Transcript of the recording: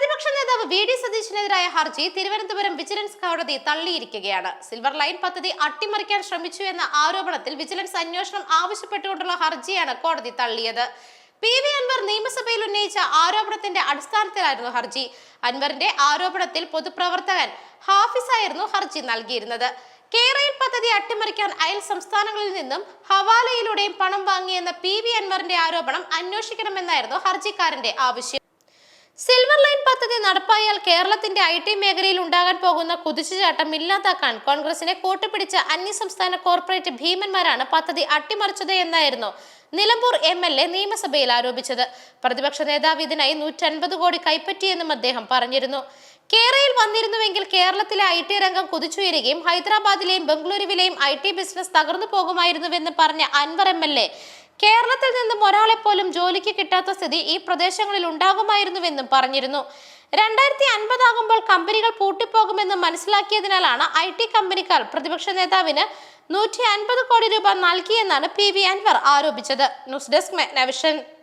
പ്രതിപക്ഷ നേതാവ് V D സതീശിനെതിരായ ഹർജി തിരുവനന്തപുരം വിജിലൻസ് കോടതി തള്ളിയിരിക്കുകയാണ്. സിൽവർ ലൈൻ പദ്ധതി അട്ടിമറിക്കാൻ ശ്രമിച്ചു എന്ന ആരോപണത്തിൽ വിജിലൻസ് അന്വേഷണം ആവശ്യപ്പെട്ടുകൊണ്ടുള്ള ഹർജിയാണ് കോടതി തള്ളിയത്. പി വി അൻവർ നിയമസഭയിൽ ഉന്നയിച്ച ആരോപണത്തിന്റെ അടിസ്ഥാനത്തിലായിരുന്നു ഹർജി. അൻവറിന്റെ ആരോപണത്തിൽ പൊതുപ്രവർത്തകൻ ഹാഫിസായിരുന്നു ഹർജി നൽകിയിരുന്നത്. കേരയിൽ പദ്ധതി അട്ടിമറിക്കാൻ അയൽ സംസ്ഥാനങ്ങളിൽ നിന്നും ഹവാലയിലൂടെയും പണം വാങ്ങിയെന്ന പി വി അൻവറിന്റെ ആരോപണം അന്വേഷിക്കണമെന്നായിരുന്നു ഹർജിക്കാരന്റെ ആവശ്യം. സിൽവർ ലൈൻ പദ്ധതി നടപ്പായാൽ കേരളത്തിന്റെ ഐ ടി മേഖലയിൽ ഉണ്ടാകാൻ പോകുന്ന കുതിച്ചുചാട്ടം ഇല്ലാതാക്കാൻ കോൺഗ്രസിനെ കൂട്ടുപിടിച്ച അന്യസംസ്ഥാന കോർപ്പറേറ്റ് ഭീമന്മാരാണ് പദ്ധതി അട്ടിമറിച്ചത് എന്നായിരുന്നു നിലമ്പൂർ എം എൽ എ നിയമസഭയിൽ ആരോപിച്ചത്. പ്രതിപക്ഷ നേതാവ് ഇതിനായി നൂറ്റൻപത് കോടി കൈപ്പറ്റിയെന്നും അദ്ദേഹം പറഞ്ഞിരുന്നു. കേരളയിൽ വന്നിരുന്നുവെങ്കിൽ കേരളത്തിലെ ഐ ടി രംഗം കുതിച്ചുയരുകയും ഹൈദരാബാദിലെയും ബംഗളൂരുവിലെയും ഐ ടി ബിസിനസ് തകർന്നു പോകുമായിരുന്നുവെന്ന് പറഞ്ഞ അൻവർ എം എൽ എ കേരളത്തിൽ നിന്നും ഒരാളെ പോലും ജോലിക്ക് കിട്ടാത്ത സ്ഥിതി ഈ പ്രദേശങ്ങളിൽ ഉണ്ടാകുമായിരുന്നുവെന്നും പറഞ്ഞിരുന്നു. രണ്ടായിരത്തി അൻപതാകുമ്പോൾ കമ്പനികൾ പൂട്ടിപ്പോകുമെന്ന് മനസ്സിലാക്കിയതിനാലാണ് ഐ ടി കമ്പനിക്കാർ പ്രതിപക്ഷ നേതാവിന് നൂറ്റി അൻപത് കോടി രൂപ നൽകിയെന്നാണ് പി വി അൻവർ ആരോപിച്ചത്. News desk മെഗ്നവിഷൻ.